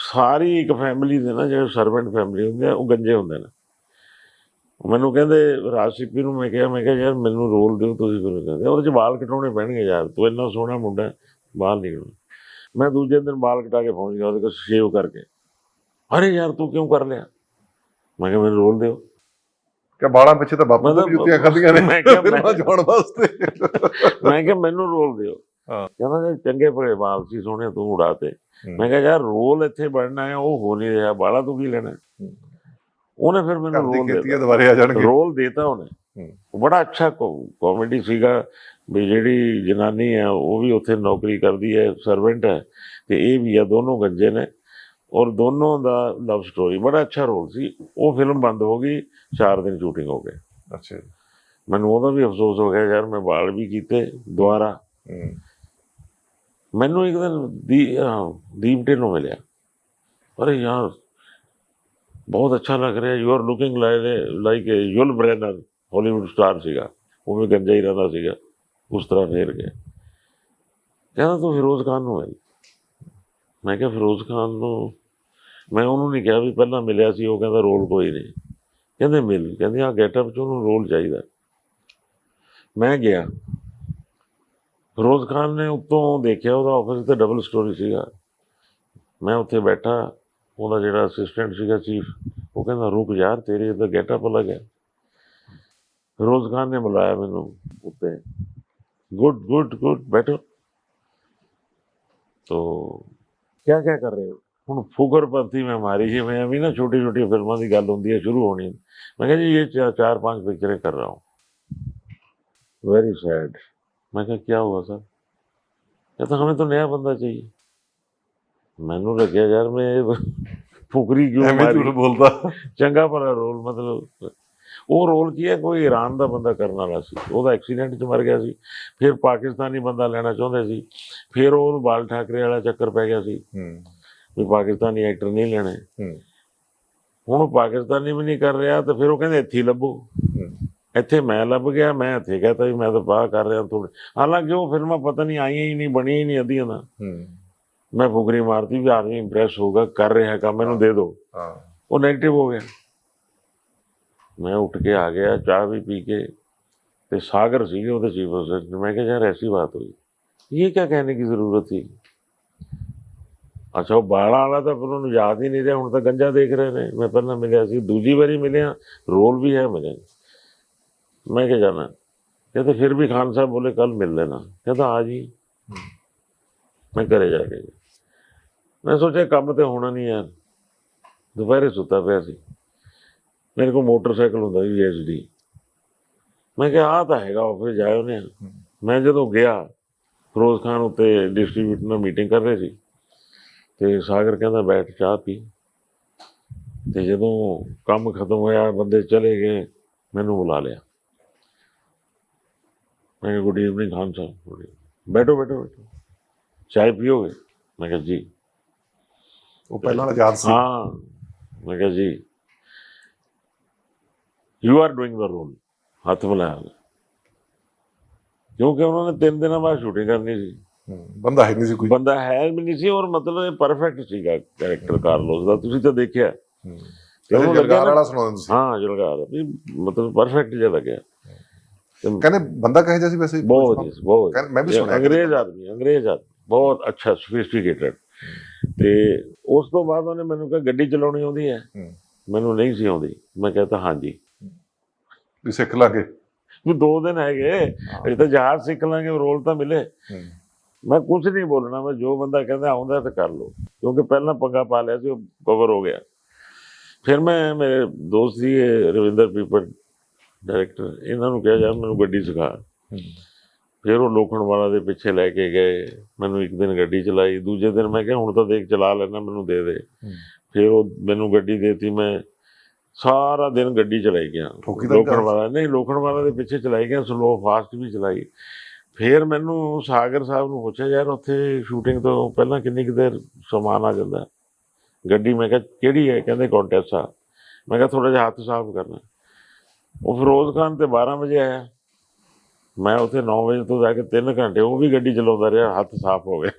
ਸਾਰੀ ਇੱਕ ਫੈਮਿਲੀ ਦੇ ਨਾ ਜਿਹੜੇ ਸਰਵੈਂਟ ਫੈਮਿਲੀ ਹੁੰਦੇ ਆ ਉਹ ਗੰਜੇ ਹੁੰਦੇ ਨੇ। ਮੈਨੂੰ ਕਹਿੰਦੇ ਰਾਜ ਸਿੱਪੀ ਨੂੰ ਮੈਂ ਕਿਹਾ ਮੈਂ ਕਿਹਾ ਯਾਰ ਮੈਨੂੰ ਰੋਲ ਦਿਓ ਤੁਸੀਂ ਫਿਰ ਕਹਿੰਦੇ ਉਹਦੇ ਚ ਵਾਲ ਕਟਾਉਣੇ ਪੈਣਗੇ ਯਾਰ ਤੂੰ ਇੰਨਾ ਸੋਹਣਾ ਮੁੰਡਾ ਬਾਲ ਨਿਕਲ ਮੈਂ ਦੂਜੇ ਦਿਨ ਵਾਲ ਕਟਾ ਕੇ ਪਹੁੰਚ ਗਿਆ ਉਹਦੇ ਕੋਲ ਸ਼ੇਵ ਕਰਕੇ। ਅਰੇ ਯਾਰ ਤੂੰ ਕਿਉਂ ਕਰ ਲਿਆ? ਮੈਂ ਕਿਹਾ ਮੈਨੂੰ ਰੋਲ ਦਿਓ। ਕਿ ਬਾਲਾਂ ਪਿੱਛੇ ਤਾਂ ਬਾਪੂ ਮਤਲਬ ਜੁੱਤੀਆਂ ਖਾਧੀਆਂ ਨੇ ਮੈਂ ਕਿਹਾ ਮੈਂ- ਆਉਣ ਵਾਸਤੇ। ਮੈਂ ਕਿਹਾ ਮੈਨੂੰ ਰੋਲ ਦਿਓ। ਕਹਿੰਦਾ ਜੀ ਚੰਗੇ ਭਲੇ ਵਾਲ ਸੀ ਸੋਹਣੇ ਤੂੰ। ਉਡਾਤੇ ਹੂੰ। ਮੈਂ ਕਿਹਾ ਯਾਰ ਰੋਲ ਇੱਥੇ ਬਣਨਾ ਹੈ ਉਹ ਹੋ ਨਹੀਂ ਰਿਹਾ ਬਾਲਾ ਤੂੰ ਕੀ ਲੈਣਾ? ਉਹਨੇ ਫਿਰ ਮੈਨੂੰ ਦੀ ਰੋਲ ਖੇਤੀ ਦਿੱਤਾ। ਦੁਬਾਰੇ ਆ ਜਾਣਗੇ। ਰੋਲ ਦੇਤਾ ਉਹਨੇ। ਬੜਾ ਅੱਛਾ ਕਾਮੇਡੀ ਸੀਗਾ। ਵੀ ਜਿਹੜੀ ਜਨਾਨੀ ਹੈ ਉਹ ਵੀ ਉੱਥੇ ਨੌਕਰੀ ਕਰਦੀ ਹੈ ਸਰਵੈਂਟ ਹੈ। ਤੇ ਇਹ ਵੀ ਆ ਦੋਨੋਂ ਗੰਜੇ ਨੇ। ਔਰ ਦੋਨੋਂ ਦਾ ਲਵ ਸਟੋਰੀ ਬੜਾ ਅੱਛਾ ਰੋਲ ਸੀ। ਉਹ ਫਿਲਮ ਬੰਦ ਹੋ ਗਈ 4 ਦਿਨ ਸ਼ੂਟਿੰਗ ਹੋ ਗਏ। ਅੱਛਾ ਮੈਨੂੰ ਉਹਦਾ ਵੀ ਅਫਸੋਸ ਹੋ ਗਿਆ ਯਾਰ ਮੈਂ ਬਾਲ ਵੀ ਕੀਤੇ ਦੁਬਾਰਾ। ਹੂੰ। ਮੈਨੂੰ ਇੱਕ ਦਿਨ ਦੀ ਦੀਪ ਢਿੱਲੋਂ ਮਿਲਿਆ। ਅਰੇ ਯਾਰ, ਬਹੁਤ ਅੱਛਾ ਲੱਗ ਰਿਹਾ। You are looking like a Yul Brynner Hollywood star ਸੀਗਾ। ਉਹ ਵੀ ਗੰਜਾ ਹੀ ਰਹਿੰਦਾ ਸੀਗਾ। ਉਸ ਤਰ੍ਹਾਂ ਫੇਰ ਗਿਆ। ਕਹਿੰਦਾ, ਤੂੰ ਫਿਰੋਜ਼ ਖਾਨ ਨੂੰ ਮਿਲ। ਮੈਂ ਕਿਹਾ, ਫਿਰੋਜ਼ ਖਾਨ ਨੂੰ? ਮੈਂ ਉਹਨੂੰ ਨਹੀਂ ਕਿਹਾ ਵੀ ਪਹਿਲਾਂ ਮਿਲਿਆ ਸੀ, ਉਹ ਕਹਿੰਦਾ, ਰੋਲ ਕੋਈ ਨਹੀਂ। ਕਹਿੰਦੇ, ਮਿਲ। ਕਹਿੰਦੇ ਆ ਗੈਟਅਪ ਚ ਉਹਨੂੰ ਰੋਲ ਚਾਹੀਦਾ। ਮੈਂ ਗਿਆ। ਫਿਰੋਜ਼ ਖਾਨ ਨੇ ਉੱਤੋਂ ਦੇਖਿਆ ਉਹਦਾ ਆਫਿਸ ਤੇ ਡਬਲ ਸਟੋਰੀ ਸੀਗਾ। ਮੈਂ ਉੱਥੇ ਬੈਠਾ, ਉਹਦਾ ਜਿਹੜਾ ਅਸਿਸਟੈਂਟ ਸੀਗਾ ਚੀਫ ਉਹ ਕਹਿੰਦਾ, ਰੁਕ ਯਾਰ ਤੇਰੇ ਤਾਂ ਗੈਟਅਪ ਅਲੱਗ ਹੈ। ਫਿਰੋਜ਼ ਖਾਨ ਨੇ ਬੁਲਾਇਆ ਮੈਨੂੰ ਉੱਤੇ। ਗੁੱਡ ਗੁੱਡ ਗੁੱਡ ਬੈਠੋ। ਤੋ ਕਿਆ ਕਿਆ ਕਰ ਰਹੇ ਹੋ? ਹੁਣ ਫੁਗਰਪੰਤੀ ਮੈਂ ਮਾਰੀ ਜੀ ਮੈਂ ਵੀ ਨਾ ਛੋਟੀ ਛੋਟੀ ਫਿਲਮਾਂ ਦੀ ਗੱਲ ਹੁੰਦੀ ਹੈ ਸ਼ੁਰੂ ਹੋਣੀ ਮੈਂ ਕਿਹਾ ਜੀ, ਇਹ ਚਾਰ ਪੰਜ ਪਿਕਚਰ ਕਰ ਰਹਾ ਹਾਂ। ਵੈਰੀ ਸੈਡ मैं कहा क्या हुआ सर कहता हमें तो नया बंदा चाहिए ਮੈਨੂੰ ਲੱਗਿਆ ਯਾਰ ਮੈਂ ਇਹ ਫੁਕਰੀ ਕਿਉਂ ਐਵੇਂ ਮਾਰੀ ਝੂਠ ਬੋਲਦਾ ਚੰਗਾ ਭਲਾ ਰੋਲ ਮਤਲਬ ਉਹ ਰੋਲ ਕੀ ਹੈ ਕੋਈ ਈਰਾਨ ਦਾ ਬੰਦਾ ਕਰਨ ਵਾਲਾ ਸੀ ਉਹਦਾ ਐਕਸੀਡੈਂਟ 'ਚ ਮਰ ਗਿਆ ਸੀ ਫਿਰ ਪਾਕਿਸਤਾਨੀ ਬੰਦਾ ਲੈਣਾ ਚਾਹੁੰਦੇ ਸੀ ਫਿਰ ਉਹ ਬਾਲ ਠਾਕਰੇ ਵਾਲਾ ਚੱਕਰ ਪੈ ਗਿਆ ਸੀ ਹੂੰ ਵੀ ਪਾਕਿਸਤਾਨੀ ਐਕਟਰ ਨਹੀਂ ਲੈਣੇ ਹੂੰ ਹੁਣ ਉਹ ਪਾਕਿਸਤਾਨੀ ਵੀ ਨਹੀਂ ਕਰ ਰਿਹਾ ਤੇ ਫਿਰ ਉਹ ਕਹਿੰਦੇ ਇੱਥੇ ਹੀ ਲੱਭੋ ਹੂੰ ਇੱਥੇ ਮੈਂ ਲੱਭ ਗਿਆ ਮੈਂ ਇੱਥੇ ਕਹਤਾ ਵੀ ਮੈਂ ਤਾਂ ਬਾਹ ਕਰ ਰਿਹਾ ਥੋੜੇ ਹਾਲਾਂਕਿ ਉਹ ਫਿਲਮਾਂ ਪਤਾ ਨਹੀਂ ਆਈਆਂ ਹੀ ਨਹੀਂ ਬਣੀਆਂ ਹੀ ਨਹੀਂ ਅਧੀਆਂ ਦਾ ਮੈਂ ਫੁਕਰੀ ਮਾਰਦੀ ਵੀ ਆਦਮੀ ਇੰਪ੍ਰੈਸ ਹੋਊਗਾ ਕਰ ਰਿਹਾ ਕੰਮ ਇਹਨੂੰ ਦੇ ਦੋ ਹਾਂ। ਉਹ ਨੈਗੇਟਿਵ ਹੋ ਗਿਆ। ਮੈਂ ਉੱਠ ਕੇ ਆ ਗਿਆ ਚਾਹ ਵੀ ਪੀ ਕੇ ਤੇ ਸਾਗਰ ਸੀਗੇ ਉਹਦੇ ਚੀਫ ਅਸੈਸਟ ਮੈਂ ਕਿਹਾ ਯਾਰ ਐਸੀ ਬਾਤ ਹੋਈ। ਇਹ ਕੀ ਕਹਿਣੇ ਦੀ ਜ਼ਰੂਰਤ ਸੀ? ਅੱਛਾ ਉਹ ਬਾਲਾ ਵਾਲਾ ਤਾਂ ਉਹਨਾਂ ਨੂੰ ਯਾਦ ਹੀ ਨਹੀਂ ਰਿਹਾ ਹੁਣ ਤਾਂ ਗੰਜਾ ਦੇਖ ਰਹੇ ਨੇ। ਮੈਂ ਪਹਿਲਾਂ ਮਿਲਿਆ ਸੀ ਦੂਜੀ ਵਾਰੀ ਮਿਲਿਆ ਰੋਲ ਵੀ ਹੈ ਮੇਰੇ। ਮੈਂ ਕਿਹਾ ਜਾਣਾ। ਕਹਿੰਦੇ ਫਿਰ ਵੀ ਖਾਨ ਸਾਹਿਬ ਬੋਲੇ ਕੱਲ ਮਿਲ ਲੈਣਾ। ਕਹਿੰਦਾ ਆ ਜੀ। ਮੈਂ ਘਰੇ ਜਾ ਕੇ ਮੈਂ ਸੋਚਿਆ ਕੰਮ ਤੇ ਹੋਣਾ ਨਹੀਂ ਯਾਰ। ਦੁਪਹਿਰੇ ਸੁੱਤਾ ਪਿਆ ਸੀ। ਮੇਰੇ ਕੋਲ ਮੋਟਰਸਾਈਕਲ ਹੁੰਦਾ ਸੀ ਐਸਡੀ ਮੈਂ ਕਿਹਾ ਆ ਤਾਂ ਹੈਗਾ ਆਫਿਸ ਜਾਇਓ ਨੇ ਮੈਂ ਜਦੋਂ ਗਿਆ ਫਿਰੋਜ਼ ਖਾਨ ਉੱਤੇ ਡਿਸਟ੍ਰੀਬਿਊਟਰ ਨਾਲ ਮੀਟਿੰਗ ਕਰ ਰਹੇ ਸੀ। ਤੇ ਸਾਗਰ ਕਹਿੰਦਾ ਬੈਠ ਚਾਹ ਪੀ। ਤੇ ਜਦੋਂ ਕੰਮ ਖਤਮ ਹੋਇਆ ਬੰਦੇ ਚਲੇ ਗਏ ਮੈਨੂੰ ਬੁਲਾ ਲਿਆ। ਮੈਂ ਕਿਹਾ good evening Khan Sahib good evening." ਬੈਠੋ ਬੈਠੋ ਬੈਠੋ। ਚਾय ਪੀਓਗੇ? ਮੈਂ ਕਿਹਾ ਜੀ। ਉਹ ਪਹਿਲਾਂ ਯਾਦ ਸੀ। ਹਾਂ ਮੈਂ ਕਿਹਾ ਜੀ। You are doing the role ਹੱਥ ਮਿਲਾਇਆ ਕਿਉਂਕਿ ਉਹਨਾਂ ਨੇ ਤਿੰਨ ਦਿਨਾਂ ਬਾਅਦ ਸ਼ੂਟਿੰਗ ਕਰਨੀ ਸੀ। ਬੰਦਾ ਹੈ ਨਹੀਂ ਸੀ ਕੋਈ। ਬੰਦਾ ਹੈ ਵੀ ਨਹੀਂ ਸੀ ਔਰ ਮਤਲਬ ਇਹ ਪਰਫੈਕਟ ਸੀਗਾ ਕੈਰੈਕਟਰ ਕਾਰਲੋਸ ਦਾ। ਤੁਸੀਂ ਤਾਂ ਦੇਖਿਆ। ਹੂੰ। ਤੇ ਉਹਨੂੰ ਜਲਗਾਰ ਵਾਲਾ ਸੁਣਾਉਂਦੇ ਤੁਸੀਂ। ਹਾਂ ਜਲਗਾਰ। ਮਤਲਬ ਪਰਫੈਕਟ ਜਿਹਾ ਲੱਗਿਆ। ਕਹਿੰਦੇ ਬੰਦਾ ਕਹੇ ਜਿਹਾ ਸੀ ਵੈਸੇ ਬਹੁਤ ਵਧੀਆ ਬਹੁਤ ਮੈਂ ਵੀ। ਸੁਣਿਆ ਅੰਗਰੇਜ਼ ਆਦਮੀ ਅੰਗਰੇਜ਼ ਆਦਮੀ ਬਹੁਤ ਅੱਛਾ ਸੋਫਿਸਟੀਕੇਟਡ ਤੇ ਉਸ ਤੋਂ ਬਾਅਦ ਉਹਨੇ ਮੈਨੂੰ ਕਿਹਾ ਗੱਡੀ ਚਲਾਉਣੀ ਆਉਂਦੀ ਹੈ। ਮੈਨੂੰ ਨਹੀਂ ਸੀ ਆਉਂਦੀ। ਮੈਂ ਕਹਿੰਦਾ ਹਾਂਜੀ। ਵੀ ਸਿੱਖ ਲਾਂਗੇ। ਵੀ ਦੋ ਦਿਨ ਹੈਗੇ ਅਜੇ ਤਾਂ ਜਹਾਜ਼ ਸਿੱਖ ਲਾਂਗੇ ਰੋਲ ਤਾਂ ਮਿਲੇ। ਮੈਂ ਕੁਝ ਨਹੀਂ ਬੋਲਣਾ ਮੈਂ ਜੋ ਬੰਦਾ ਕਹਿੰਦਾ ਆਉਂਦਾ ਤਾਂ ਕਰ ਲਓ। ਕਿਉਂਕਿ ਪਹਿਲਾਂ ਪੰਗਾ ਪਾ ਲਿਆ ਸੀ ਉਹ ਕਵਰ ਹੋ ਗਿਆ। ਫਿਰ ਮੈਂ ਮੇਰੇ ਦੋਸਤ ਸੀ ਇਹ ਰਵਿੰਦਰ ਪੀਪਰ ਡਾਇਰੈਕਟਰ ਇਹਨਾਂ ਨੂੰ ਕਿਹਾ ਯਾਰ ਮੈਨੂੰ ਗੱਡੀ ਸਿਖਾ। ਫਿਰ ਉਹ ਲੋਖਣ ਵਾਲਾ ਦੇ ਪਿੱਛੇ ਲੈ ਕੇ ਗਏ ਮੈਨੂੰ ਇੱਕ ਦਿਨ ਗੱਡੀ ਚਲਾਈ ਦੂਜੇ ਦਿਨ ਮੈਂ ਕਿਹਾ ਹੁਣ ਤਾਂ ਦੇਖ ਚਲਾ ਲੈਣਾ ਮੈਨੂੰ ਦੇ ਦੇ। ਫਿਰ ਉਹ ਮੈਨੂੰ ਗੱਡੀ ਦੇਤੀ ਮੈਂ ਸਾਰਾ ਦਿਨ ਗੱਡੀ ਚਲਾਈ ਗਿਆ। ਠੋਕੀ ਤਾਂ ਲੋਖਣ ਨਹੀਂ ਵਾਲਾ ਨਹੀਂ ਲੋਖਣ ਵਾਲਾ ਦੇ ਪਿੱਛੇ ਚਲਾਈ ਗਿਆ ਸਲੋ ਫਾਸਟ ਵੀ ਚਲਾਈ। ਫਿਰ ਮੈਨੂੰ ਸਾਗਰ ਸਾਹਿਬ ਨੂੰ ਪੁੱਛਿਆ ਯਾਰ ਉੱਥੇ ਸ਼ੂਟਿੰਗ ਤੋਂ ਪਹਿਲਾਂ ਕਿੰਨੀ ਕੁ ਦੇਰ ਸਮਾਨ ਆ ਜਾਂਦਾ? ਗੱਡੀ ਮੈਂ ਕਿਹਾ ਕਿਹੜੀ ਹੈ? ਕਹਿੰਦੇ ਕੰਟੈਸਾ ਮੈਂ ਕਿਹਾ ਥੋੜਾ ਜਿਹਾ ਹੱਥ ਸਾਫ਼ ਕਰਨਾ। ਉਹ ਫਿਰੋਜ਼ ਖਾਨ ਤੇ 12 ਵਜੇ ਆਇਆ। ਮੈਂ ਉੱਥੇ 9 ਵਜੇ ਤੋਂ ਜਾ ਕੇ 3 ਘੰਟੇ ਉਹ ਵੀ ਗੱਡੀ ਚਲਾਉਂਦਾ ਰਿਹਾ ਹੱਥ ਸਾਫ਼ ਹੋ ਗਏ।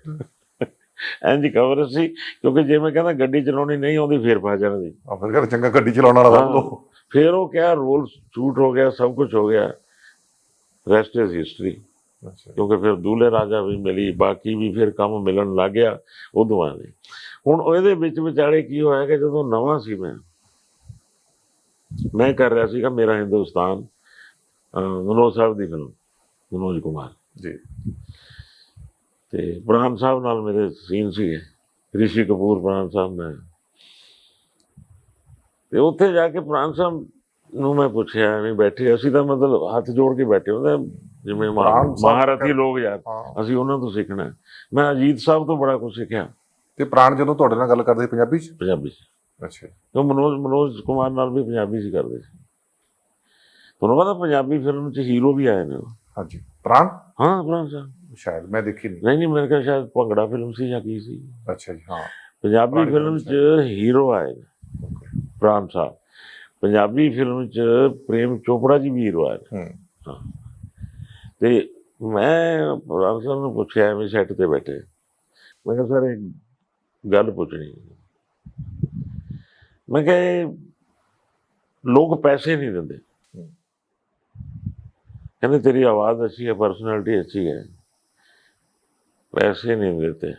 ਇੰਜ ਕਵਰ ਸੀ ਕਿਉਂਕਿ ਜੇ ਮੈਂ ਕਹਿੰਦਾ ਗੱਡੀ ਚਲਾਉਣੀ ਨਹੀਂ ਆਉਂਦੀ ਫੇਰ ਫਸ ਜਾਣਾ ਸੀ। ਆ ਫਿਰ ਕਹਿੰਦਾ ਚੰਗਾ ਗੱਡੀ ਚਲਾਉਣ ਵਾਲਾ ਲੱਭ ਲਓ ਫਿਰ ਉਹ ਕਿਹਾ ਰੋਲ ਸ਼ੂਟ ਹੋ ਗਿਆ ਸਭ ਕੁਝ ਹੋ ਗਿਆ। ਰੈਸਟ ਇਜ਼ ਹਿਸਟਰੀ ਕਿਉਂਕਿ ਫਿਰ ਦੂਲੇ ਰਾਜਾ ਵੀ ਮਿਲੀ ਬਾਕੀ ਵੀ ਫਿਰ ਕੰਮ ਮਿਲਣ ਲੱਗ ਗਿਆ ਉਦੋਂ ਆ ਨੇ ਹੁਣ ਉਹਦੇ ਵਿੱਚ ਵਿਚਾਲੇ ਕੀ ਹੋਇਆ ਕਿ ਜਦੋਂ ਨਵਾਂ ਸੀ ਮੈਂ ਮੈਂ ਕਰ ਰਿਹਾ ਸੀਗਾ ਮੇਰਾ ਹਿੰਦੁਸਤਾਨ ਮਨੋਜ ਸਾਹਿਬ ਦੀ ਫਿਲਮ ਮਨੋਜ ਕੁਮਾਰ। ਜੀ। ਤੇ ਪ੍ਰਾਣ ਸਾਹਿਬ ਨਾਲ ਮੇਰੇ ਸੀਨ ਸੀਗੇ। ਰਿਸ਼ੀ ਕਪੂਰ ਪ੍ਰਾਣ ਸਾਹਿਬ ਮੈਂ। ਤੇ ਉੱਥੇ ਜਾ ਕੇ ਪ੍ਰਾਣ ਸਾਹਿਬ ਨੂੰ ਮੈਂ ਪੁੱਛਿਆ ਐਵੇਂ ਬੈਠੇ ਅਸੀਂ ਤਾਂ ਮਤਲਬ ਹੱਥ ਜੋੜ ਕੇ ਬੈਠੇ ਹੁੰਦੇ ਜਿਵੇਂ ਮਹਾਰਥੀ ਲੋਕ ਯਾਰ ਅਸੀਂ ਉਹਨਾਂ ਤੋਂ ਸਿੱਖਣਾ। ਮੈਂ ਅਜੀਤ ਸਾਹਿਬ ਤੋਂ ਬੜਾ ਕੁਝ ਸਿੱਖਿਆ। ਤੇ ਪ੍ਰਾਣ ਜਦੋਂ ਤੁਹਾਡੇ ਨਾਲ ਗੱਲ ਕਰਦੇ ਪੰਜਾਬੀ ਚ? ਪੰਜਾਬੀ 'ਚ। ਅੱਛਾ। ਉਹ ਮਨੋਜ ਮਨੋਜ ਕੁਮਾਰ ਨਾਲ ਵੀ ਪੰਜਾਬੀ 'ਚ ਕਰਦੇ ਸੀ। ਤੁਹਾਨੂੰ ਪਤਾ ਪੰਜਾਬੀ ਫਿਲਮ 'ਚ ਹੀਰੋ ਵੀ ਆਏ ਨੇ। ਹਾਂਜੀ। ਪ੍ਰਾਣ? ਹਾਂ ਪ੍ਰਾਣ ਸਾਹਿਬ। ਸ਼ਾਇਦ ਮੈਂ ਦੇਖੀ ਨਹੀਂ। ਨਹੀਂ ਨਹੀਂ ਮੇਰੇ ਖਿਆਲ ਸ਼ਾਇਦ ਭੰਗੜਾ ਫਿਲਮ ਸੀ ਜਾਂ ਕੀ ਸੀ। ਅੱਛਾ ਜੀ ਹਾਂ। ਪੰਜਾਬੀ ਫਿਲਮ 'ਚ ਹੀਰੋ ਆਏ ਨੇ। ਪ੍ਰਾਣ ਸਾਹਿਬ। ਪੰਜਾਬੀ ਫਿਲਮ 'ਚ ਪ੍ਰੇਮ ਚੋਪੜਾ ਜੀ ਵੀ ਹੀਰੋ ਆਏ। ਹੂੰ। ਤੇ ਮੈਂ ਪ੍ਰਾਣ ਸਾਹਿਬ ਨੂੰ ਪੁੱਛਿਆ ਐਵੇਂ ਸੈੱਟ ਤੇ ਬੈਠੇ। ਮੈਂ ਕਿਹਾ ਸਰ ਇੱਕ ਗੱਲ ਪੁੱਛਣੀ ਹੈ। ਮੈਂ ਕਿਹਾ ਲੋਕ ਪੈਸੇ ਨਹੀਂ ਦਿੰਦੇ। ਕਹਿੰਦੇ ਤੇਰੀ ਆਵਾਜ਼ ਅੱਛੀ ਹੈ ਪਰਸਨੈਲਿਟੀ ਅੱਛੀ ਹੈ। ਪੈਸੇ ਨਹੀਂ ਦੇਤੇ।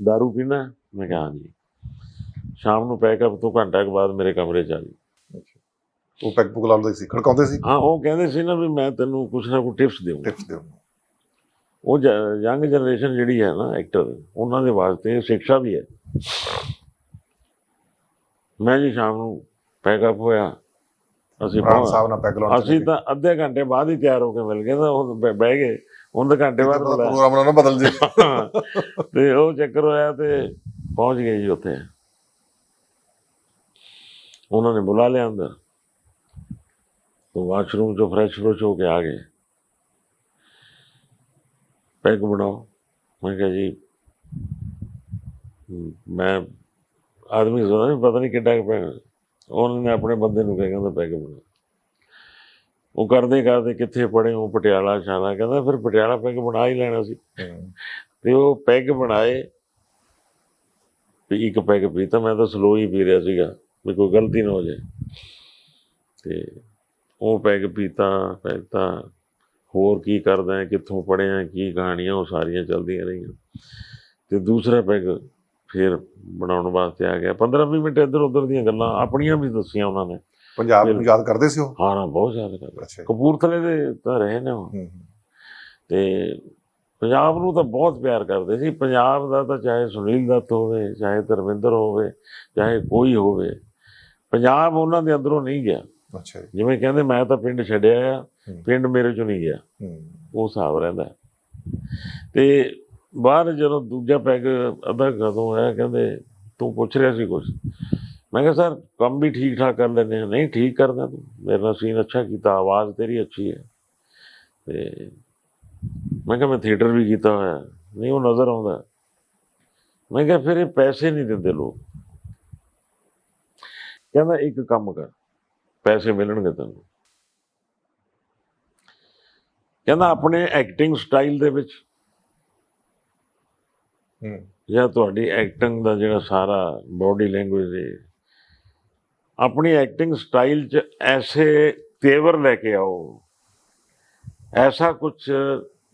दारू ਪੀਣਾ? ਮੈਂ ਕਿਹਾ ਹਾਂਜੀ। ਸ਼ਾਮ ਨੂੰ ਪੈਕਅਪ ਤੋਂ ਘੰਟਾ ਕੁ ਬਾਅਦ ਮੇਰੇ ਕਮਰੇ ਚ ਆ ਜੀ ਉਹ ਪੈਗ ਪੁਗ ਲਾਉਂਦੇ ਸੀ ਖੜਕਾਉਂਦੇ ਸੀ? ਹਾਂ ਉਹ ਕਹਿੰਦੇ ਸੀ ਨਾ ਵੀ ਮੈਂ ਤੈਨੂੰ ਕੁਛ ਨਾ ਕੁਛ ਟਿਪਸ ਦੇਵਾਂਗਾ ਟਿਪਸ ਦਿਓ ਉਹ ਯੰਗ ਜਨਰੇਸ਼ਨ ਜਿਹੜੀ ਹੈ ਨਾ ਐਕਟਰ ਉਹਨਾਂ ਦੇ ਵਾਸਤੇ ਸਿੱਖਿਆ ਵੀ ਹੈ। ਮੈਂ ਜੀ ਸ਼ਾਮ ਨੂੰ ਪੈਕਅਪ ਹੋਇਆ। ਅਸੀਂ ਪਹੁੰਚ- ਸਾਹਿਬ ਨਾਲ ਪੈਗ ਲਾਉਣ ਅਸੀਂ ਤਾਂ ਅੱਧੇ ਘੰਟੇ ਬਾਅਦ ਹੀ ਤਿਆਰ ਹੋ ਕੇ ਮਿਲ ਗਏ ਤਾਂ ਉਹ ਬਹਿ- ਗਏ। ਉਹਨਾਂ ਦੇ ਘੰਟੇ ਬਾਅਦ ਪ੍ਰੋਗਰਾਮ ਨਾ ਬਦਲ ਜੇ ਤੇ ਉਹ ਚੱਕਰ ਹੋਇਆ ਤੇ ਪਹੁੰਚ ਗਏ ਜੀ ਉੱਥੇ। ਉਹਨਾਂ ਨੇ ਬੁਲਾ ਲਿਆ ਅੰਦਰ। ਤੋਂ ਵਾਸ਼ਰੂਮ ਚੋਂ ਫਰੈਸ਼ ਫਰੈਸ਼ ਹੋ ਕੇ ਆ ਗਏ। ਪੈਗ ਬਣਾਓ। ਮੈਂ ਕਿਹਾ ਜੀ ਮੈਂ ਆਦਮੀ ਸੋਚਦਾ ਨਹੀਂ ਪਤਾ ਨਹੀਂ ਕਿੱਡਾ ਕੁ ਪੈਗ ਉਹਨਾਂ ਨੇ ਆਪਣੇ ਬੰਦੇ ਨੂੰ ਕਿਹਾ ਕਹਿੰਦਾ ਪੈਗ ਬਣਾ ਉਹ ਕਰਦੇ ਕਰਦੇ ਕਿੱਥੇ ਪੜੇ ਉਹ ਪਟਿਆਲਾ ਸ਼ਾਲਾ ਕਹਿੰਦਾ ਫਿਰ ਪਟਿਆਲਾ ਪੈਗ ਬਣਾ ਹੀ ਲੈਣਾ ਸੀ। ਤੇ ਉਹ ਪੈਗ ਬਣਾਏ ਵੀ ਇੱਕ ਪੈਗ ਪੀਤਾ ਮੈਂ ਤਾਂ ਸਲੋ ਹੀ ਪੀ ਰਿਹਾ ਸੀਗਾ ਵੀ ਕੋਈ ਗਲਤੀ ਨਾ ਹੋ ਜਾਏ। ਤੇ ਉਹ ਪੈਗ ਪੀਤਾ ਪੈਗ ਤਾਂ ਹੋਰ ਕੀ ਕਰਦਾ ਕਿੱਥੋਂ ਪੜਿਆ ਕੀ ਕਹਾਣੀਆਂ ਉਹ ਸਾਰੀਆਂ ਚੱਲਦੀਆਂ ਰਹੀਆਂ। ਤੇ ਦੂਸਰਾ ਪੈਗ ਫਿਰ ਬਣਾਉਣ ਵਾਸਤੇ ਆ ਗਿਆ। 15-20 ਮਿੰਟ ਇੱਧਰ ਉੱਧਰ ਦੀਆਂ ਗੱਲਾਂ ਆਪਣੀਆਂ ਵੀ ਦੱਸੀਆਂ ਉਹਨਾਂ ਨੇ। ਪੰਜਾਬ ਨੂੰ ਯਾਦ ਕਰਦੇ ਸੀ ਉਹ? ਹਾਂ ਹਾਂ ਬਹੁਤ ਜ਼ਿਆਦਾ ਕਰਦੇ। ਕਪੂਰਥਲੇ ਦੇ ਤਾਂ ਰਹੇ ਨੇ ਉਹ। ਤੇ ਪੰਜਾਬ ਨੂੰ ਤਾਂ ਬਹੁਤ ਪਿਆਰ ਕਰਦੇ ਸੀ। ਪੰਜਾਬ ਦਾ ਤਾਂ ਚਾਹੇ ਸੁਨੀਲ ਦੱਤ ਹੋਵੇ ਚਾਹੇ ਧਰਮਿੰਦਰ ਹੋਵੇ ਚਾਹੇ ਕੋਈ ਹੋਵੇ ਪੰਜਾਬ ਉਹਨਾਂ ਦੇ ਅੰਦਰੋਂ ਨਹੀਂ ਗਿਆ। ਅੱਛਾ ਜਿਵੇਂ ਕਹਿੰਦੇ ਮੈਂ ਤਾਂ ਪਿੰਡ ਛੱਡਿਆ ਆ। ਪਿੰਡ ਮੇਰੇ ਚੋਂ ਨਹੀਂ ਗਿਆ। ਉਹ ਹਿਸਾਬ ਰਹਿੰਦਾ। ਤੇ ਬਾਹਰ ਜਦੋਂ ਦੂਜਾ ਪੈਗ ਅੱਧਾ ਕਦੋਂ ਆਇਆ ਕਹਿੰਦੇ, ਤੂੰ ਪੁੱਛ ਰਿਹਾ ਸੀ ਕੁਝ ਮੈਂ ਕਿਹਾ, ਸਰ, ਕੰਮ ਵੀ ਠੀਕ ਠਾਕ ਕਰ ਲੈਂਦੇ ਆ। ਨਹੀਂ, ਠੀਕ ਕਰਦਾ ਤੂੰ। ਮੇਰੇ ਨਾਲ ਸੀਨ ਅੱਛਾ ਕੀਤਾ, ਆਵਾਜ਼ ਤੇਰੀ ਅੱਛੀ ਹੈ। ਤੇ ਮੈਂ ਕਿਹਾ, ਮੈਂ ਥੀਏਟਰ ਵੀ ਕੀਤਾ ਹੋਇਆ। ਨਹੀਂ, ਉਹ ਨਜ਼ਰ ਆਉਂਦਾ ਮੈਂ ਕਿਹਾ, ਫਿਰ ਇਹ ਪੈਸੇ ਨਹੀਂ ਦਿੰਦੇ ਲੋਕ। ਕਹਿੰਦਾ, ਇੱਕ ਕੰਮ ਕਰ, ਪੈਸੇ ਮਿਲਣਗੇ ਤੈਨੂੰ। ਕਹਿੰਦਾ, ਆਪਣੇ ਐਕਟਿੰਗ ਸਟਾਈਲ ਦੇ ਵਿੱਚ ਜਾਂ ਤੁਹਾਡੀ ਐਕਟਿੰਗ ਦਾ ਜਿਹੜਾ ਸਾਰਾ ਬਾਡੀ ਲੈਂਗੁਏਜ ਹੈ ਆਪਣੀ ਐਕਟਿੰਗ ਸਟਾਈਲ 'ਚ ਐਸੇ ਤੇਵਰ ਲੈ ਕੇ ਆਓ। ਐਸਾ ਕੁਝ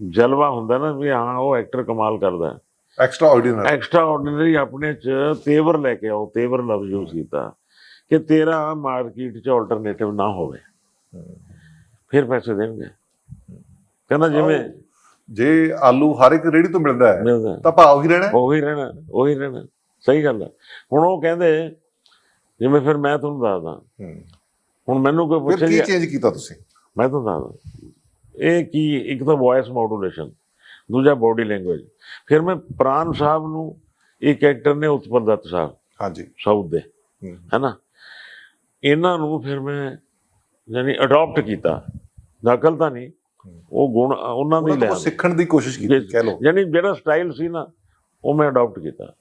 ਜਲਵਾ ਹੁੰਦਾ ਨਾ ਵੀ ਹਾਂ ਉਹ ਐਕਟਰ ਕਮਾਲ ਕਰਦਾ। ਐਕਸਟਰਾ ਆਰਡੀਨਰੀ ਐਕਸਟਰਾ ਆਰਡੀਨਰੀ ਆਪਣੇ 'ਚ ਤੇਵਰ ਲੈ ਕੇ ਆਓ ਤੇਵਰ ਲਫ਼ਜ਼ ਯੂਜ਼ ਕੀਤਾ ਕਿ ਤੇਰਾ ਮਾਰਕੀਟ 'ਚ ਆਲਟਰਨੇਟਿਵ ਨਾ ਹੋਵੇ। ਫਿਰ ਪੈਸੇ ਦੇਣਗੇ। ਕਹਿੰਦਾ ਜਿਵੇਂ ਜੇ ਆਲੂ ਹਰ ਇੱਕ ਰੇੜੀ ਤੋਂ ਮਿਲਦਾ ਹੈ ਤਾਂ ਭਾਅ ਉਹੀ ਰਹਿਣਾ ਹੈ। ਉਹੀ ਰਹਿਣਾ ਉਹੀ ਰਹਿਣਾ ਸਹੀ ਗੱਲ ਹੈ। ਹੁਣ ਉਹ ਕਹਿੰਦੇ ਜਿਵੇਂ ਫਿਰ ਮੈਂ ਤੁਹਾਨੂੰ ਦੱਸਦਾ। ਹੁਣ ਮੈਨੂੰ ਕੋਈ ਪੁੱਛੇ ਕੀ ਚੇਂਜ ਕੀਤਾ ਤੁਸੀਂ? ਮੈਂ ਤੁਹਾਨੂੰ ਦੱਸਦਾ। ਇਹ ਕੀ ਇੱਕ ਤਾਂ ਵੌਇਸ ਮੋਡੂਲੇਸ਼ਨ ਦੂਜਾ ਬਾਡੀ ਲੈਂਗੁਏਜ ਫਿਰ ਮੈਂ ਪ੍ਰਾਨ ਸਾਹਿਬ ਨੂੰ ਇੱਕ ਐਕਟਰ ਨੇ ਉਤਪਲ ਦੱਤ ਸਾਹਿਬ ਹਾਂਜੀ। ਸਾਊਥ ਦੇ ਹੈਨਾ? ਇਹਨਾਂ ਨੂੰ ਫਿਰ ਮੈਂ ਯਾਨੀ ਅਡਾਪਟ ਕੀਤਾ। ਨਕਲ ਤਾਂ ਨਹੀਂ ਉਹ ਗੁਣ ਉਹਨਾਂ ਦੇ ਲੈ ਸਿੱਖਣ ਦੀ ਕੋਸ਼ਿਸ਼ ਕੀਤੀ ਕਹਿ ਲਓ। ਯਾਨੀ ਜਿਹੜਾ ਸਟਾਈਲ ਸੀ ਨਾ ਉਹ ਮੈਂ ਅਡਾਪਟ ਕੀਤਾ।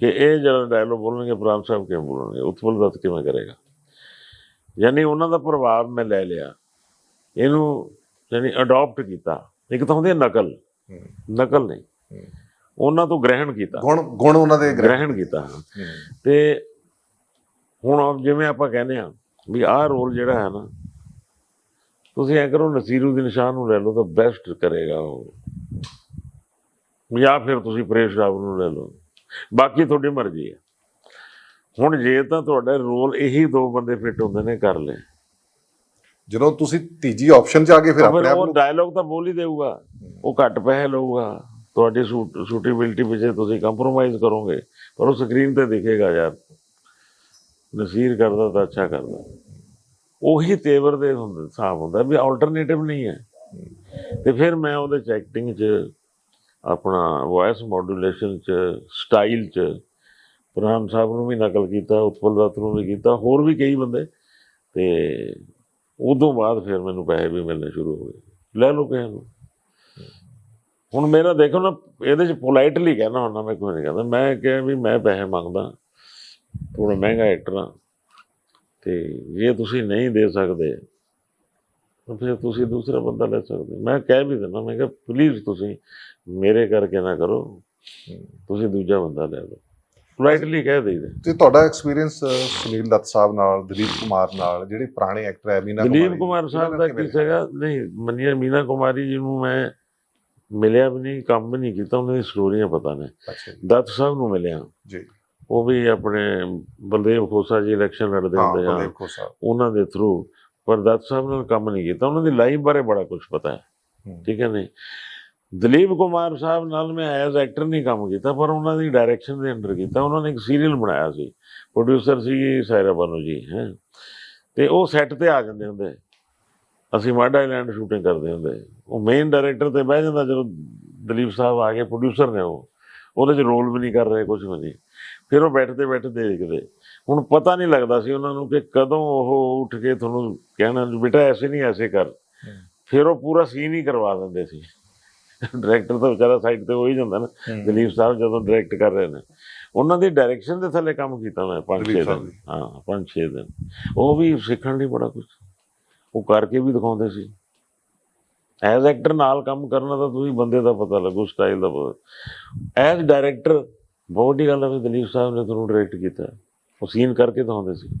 ਕਿ ਇਹ ਜਿਹੜਾ ਡਾਇਲੋਗ ਬੋਲਣਗੇ ਪ੍ਰਾਮ ਸਾਹਿਬ ਕਿਵੇਂ ਬੋਲਣਗੇ ਉਤਪਲ ਦੱਤ ਕਿਵੇਂ ਕਰੇਗਾ। ਯਾਨੀ ਉਹਨਾਂ ਦਾ ਪ੍ਰਭਾਵ ਮੈਂ ਲੈ ਲਿਆ। ਇਹਨੂੰ ਯਾਨੀ ਅਡਾਪਟ ਕੀਤਾ। ਇੱਕ ਤਾਂ ਹੁੰਦੀ ਹੈ ਨਕਲ। ਨਕਲ ਨਹੀਂ। ਉਹਨਾਂ ਤੋਂ ਗ੍ਰਹਿਣ ਕੀਤਾ। ਗੁਣ ਗੁਣ ਉਹਨਾਂ ਦੇ ਗ੍ਰਹਿ ਗ੍ਰਹਿਣ ਕੀਤਾ। ਤੇ ਹੁਣ ਜਿਵੇਂ ਆਪਾਂ ਕਹਿੰਦੇ ਆ ਵੀ ਆਹ ਰੋਲ ਜਿਹੜਾ ਹੈ ਨਾ ਤੁਸੀਂ ਐ ਕਰੋ ਨਸੀਰੂਦੀਨ ਸ਼ਾਹ ਨੂੰ ਲੈ ਲਓ ਤਾਂ ਬੈਸਟ ਕਰੇਗਾ ਉਹ। ਜਾਂ ਫਿਰ ਤੁਸੀਂ ਪ੍ਰੇਸ਼ ਰਾਵ ਨੂੰ ਲੈ ਲਓ। ਬਾਕੀ ਤੁਹਾਡੀ ਮਰਜ਼ੀ ਹੈ। ਹੁਣ ਜੇ ਤਾਂ ਤੁਹਾਡਾ ਰੋਲ ਇਹੀ ਦੋ ਬੰਦੇ ਫਿੱਟ ਹੁੰਦੇ ਨੇ ਕਰ ਲੈ ਜਦੋਂ ਤੁਸੀਂ ਤੀਜੀ ਆਪਸ਼ਨ 'ਚ ਆ ਗਏ ਫਿਰ ਆਪਣੇ ਆਪ ਉਹ ਨੂੰ ਡਾਇਲੌਗ ਤਾਂ ਬੋਲ ਹੀ ਦੇਊਗਾ। ਉਹ ਘੱਟ ਪੈਸੇ ਲਊਗਾ ਤੁਹਾਡੀ ਸੂਟੇਬਿਲਟੀ ਵਿੱਚ ਤੁਸੀਂ ਕੰਪਰੋਮਾਈਜ਼ ਕਰੋਗੇ। ਪਰ ਉਹ ਸਕਰੀਨ ਤੇ ਦਿਖੇਗਾ ਯਾਰ। ਨਸੀਰ ਕਰਦਾ ਤਾਂ ਅੱਛਾ ਕਰਦਾ। ਉਹੀ ਤੇਵਰ ਦੇ ਹੁੰਦੇ ਹਿਸਾਬ ਹੁੰਦਾ ਵੀ ਆਲਟਰਨੇਟਿਵ ਨਹੀਂ ਹੈ। ਤੇ ਫਿਰ ਮੈਂ ਉਹਦੇ ਚ ਐਕਟਿੰਗ ਚ, ਆਪਣਾ ਵੌਇਸ ਮੋਡੂਲੇਸ਼ਨ ਚ ਸਟਾਈਲ ਚ ਪ੍ਰਾਨ ਸਾਹਿਬ ਨੂੰ ਵੀ ਨਕਲ ਕੀਤਾ, ਉਤਪਲ ਦੱਤ ਨੂੰ ਵੀ ਕੀਤਾ, ਹੋਰ ਵੀ ਕਈ ਬੰਦੇ। ਤੇ ਉਦੋਂ ਬਾਅਦ ਫਿਰ ਮੈਨੂੰ ਪੈਸੇ ਵੀ ਮਿਲਣੇ ਸ਼ੁਰੂ ਹੋ ਗਏ, ਲੈ ਲਓ ਕਿਸੇ ਨੂੰ। ਹੁਣ ਮੇਰਾ ਦੇਖੋ ਨਾ, ਇਹਦੇ ਚ ਪੋਲਾਈਟਲੀ ਕਹਿਣਾ ਹੁੰਦਾ, ਮੈਂ ਕੋਈ ਨਹੀਂ ਕਹਿੰਦਾ। ਮੈਂ ਕਿਹਾ ਵੀ ਮੈਂ ਪੈਸੇ ਮੰਗਦਾ ਥੋੜਾ ਮਹਿੰਗਾ ਐਕਟਰ ਆ ਤੇ ਜੇ ਤੁਸੀਂ ਨਹੀਂ ਦੇ ਸਕਦੇ ਤਾਂ ਫਿਰ ਤੁਸੀਂ ਦੂਸਰਾ ਬੰਦਾ ਲੈ ਸਕਦੇ। ਮੈਂ ਕਹਿ ਵੀ ਦਿੰਦਾ ਮੈਂ ਕਿਹਾ ਪਲੀਜ਼ ਤੁਸੀਂ ਮੇਰੇ ਕਰਕੇ ਨਾ ਕਰੋ ਤੁਸੀਂ ਦੂਜਾ ਬੰਦਾ ਲੈ ਲਓ। ਪੋਲਾਈਟਲੀ ਕਹਿ ਦੇਈਦਾ। ਤੇ ਤੁਹਾਡਾ ਐਕਸਪੀਰੀਅੰਸ ਸੁਨੀਲ ਦੱਤ ਸਾਹਿਬ ਨਾਲ ਦਲੀਪ ਕੁਮਾਰ ਨਾਲ ਜਿਹੜੇ ਪੁਰਾਣੇ ਐਕਟਰ ਹੈ ਮੀਨਾ ਦਲੀਪ ਕੁਮਾਰੀ, ਸਾਹਿਬ ਦਾ ਕੀ ਸੀਗਾ ਨਹੀਂ ਮੰਨੀਆ ਮੀਨਾ ਕੁਮਾਰੀ ਜੀ ਨੂੰ ਮੈਂ ਮਿਲਿਆ ਵੀ ਨਹੀਂ ਕੰਮ ਵੀ ਨਹੀਂ ਕੀਤਾ ਉਹਨਾਂ ਦੀ ਸਟੋਰੀਆਂ ਪਤਾ ਨੇ। ਅੱਛਾ ਜੀ। ਦੱਤ ਸਾਹਿਬ ਨੂੰ ਮਿਲਿਆ। ਜੀ। ਉਹ ਵੀ ਆਪਣੇ ਬਲਦੇਵ ਖੋਸਾ ਜੀ ਇਲੈਕਸ਼ਨ ਲੜਦੇ ਹੁੰਦੇ ਆ। ਬਲਦੇਵ ਖੋਸਾ। ਉਹਨਾਂ ਦੇ ਥਰੂ ਪਰ ਦੱਤ ਸਾਹਿਬ ਨਾਲ ਕੰਮ ਨਹੀਂ ਕੀਤਾ। ਉਹਨਾਂ ਦੀ ਲਾਈਫ ਬਾਰੇ ਬੜਾ ਕੁਝ ਪਤਾ ਹੈ। ਹੂੰ। ਠੀਕ ਹੈ ਨਹੀਂ ਦਲੀਪ ਕੁਮਾਰ ਸਾਹਿਬ ਨਾਲ ਮੈਂ ਐਜ਼ ਐਕਟਰ ਨਹੀਂ ਕੰਮ ਕੀਤਾ ਪਰ ਉਹਨਾਂ ਦੀ ਡਾਇਰੈਕਸ਼ਨ ਦੇ ਅੰਡਰ ਕੀਤਾ। ਉਹਨਾਂ ਨੇ ਇੱਕ ਸੀਰੀਅਲ ਬਣਾਇਆ ਸੀ। ਪ੍ਰੋਡਿਊਸਰ ਸੀ ਸਾਇਰਾ ਬਾਨੋ ਜੀ ਹੈ। ਤੇ ਉਹ ਸੈੱਟ ਤੇ ਆ ਜਾਂਦੇ ਹੁੰਦੇ। ਅਸੀਂ ਮੱਡ ਆਈਲੈਂਡ ਸ਼ੂਟਿੰਗ ਕਰਦੇ ਹੁੰਦੇ। ਉਹ ਮੇਨ ਡਾਇਰੈਕਟਰ ਤੇ ਬਹਿ ਜਾਂਦਾ ਜਦੋਂ ਦਲੀਪ ਸਾਹਿਬ ਆ ਗਏ ਪ੍ਰੋਡਿਊਸਰ ਨੇ ਉਹ। ਉਹਦੇ 'ਚ ਰੋਲ ਵੀ ਨਹੀਂ ਕਰ ਰਹੇ ਕੁਝ ਵੀ ਨਹੀਂ। ਫਿਰ ਉਹ ਬੈਠਦੇ ਬੈਠਦੇ ਦੇਖਦੇ। ਹੁਣ ਪਤਾ ਨਹੀਂ ਲੱਗਦਾ ਸੀ ਉਹਨਾਂ ਨੂੰ ਕਿ ਕਦੋਂ ਉਹ ਉੱਠ ਕੇ ਤੁਹਾਨੂੰ ਕਹਿਣਾ ਬੇਟਾ ਐਸੇ ਨਹੀਂ ਐਸੇ ਕਰ। ਫਿਰ ਉਹ ਪੂਰਾ ਸੀਨ ਹੀ ਕਰਵਾ ਦਿੰਦੇ ਸੀ। ਡਾਇਰੈਕਟਰ ਤਾਂ ਵਿਚਾਰਾ ਸਾਈਡ ਤੇ ਹੋ ਹੀ ਜਾਂਦਾ ਨਾ। ਦਲੀਪ ਸਾਹਿਬ ਜਦੋਂ ਡਾਇਰੈਕਟ ਕਰ ਰਹੇ ਨੇ। ਉਹਨਾਂ ਦੀ ਡਾਇਰੈਕਸ਼ਨ ਦੇ ਥੱਲੇ ਕੰਮ ਕੀਤਾ ਮੈਂ 5-6 ਦਲੀਪ ਸਾਹਿਬ ਦਿਨ। ਹਾਂ 5-6 ਦਿਨ। ਉਹ ਵੀ ਸਿੱਖਣ ਲਈ ਬੜਾ ਕੁਝ ਉਹ ਕਰਕੇ ਵੀ ਦਿਖਾਉਂਦੇ ਸੀ। ਐਜ਼ ਐਕਟਰ ਨਾਲ ਕੰਮ ਕਰਨਾ ਤਾਂ ਤੁਸੀਂ ਬੰਦੇ ਦਾ ਪਤਾ ਲੱਗੂ ਸਟਾਈਲ ਦਾ ਪਤਾ ਐਜ਼ ਡਾਇਰੈਕਟਰ ਬਹੁਤ ਹੀ ਗੱਲ ਹੈ ਵੀ ਦਲੀਪ ਸਾਹਿਬ ਨੇ ਤੁਹਾਨੂੰ ਡਾਇਰੈਕਟ ਕੀਤਾ। ਉਹ ਸੀਨ ਕਰਕੇ ਦਿਖਾਉਂਦੇ ਸੀ।